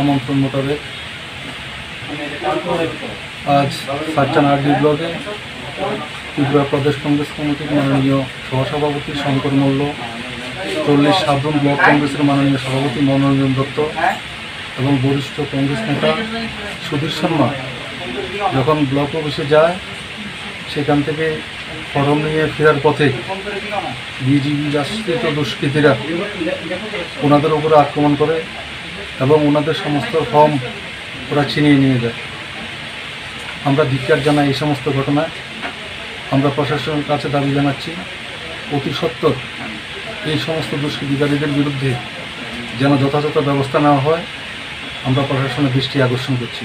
আমন্ত্রণ মোতাবেক আজ সাতচান আরডি ব্লকে ত্রিপুরা প্রদেশ কংগ্রেস কমিটির মাননীয় সহসভাপতি শঙ্কর মল্ল, চল্লিশ সাবরুম ব্লক কংগ্রেসের মাননীয় সভাপতি মনোরঞ্জন দত্ত এবং বরিষ্ঠ কংগ্রেস নেতা সুধীর শর্মা। যখন ব্লক অফিসে যায়, সেখান থেকে ফরম নিয়ে ফেরার পথে বিজিবি আশ্রিত দুষ্কৃতীরা ওনাদের উপরে আক্রমণ করে এবং ওনাদের সমস্ত ফর্ম ওরা ছিনিয়ে নিয়ে যায়। আমরা ধিক্কার জানাই এই সমস্ত ঘটনায়। আমরা প্রশাসনের কাছে দাবি জানাচ্ছি, অতি সত্তর এই সমস্ত দুষ্কৃতিকারীদের বিরুদ্ধে যেন যথাযথ ব্যবস্থা নেওয়া হয়। আমরা প্রশাসনের দৃষ্টি আকর্ষণ করছি।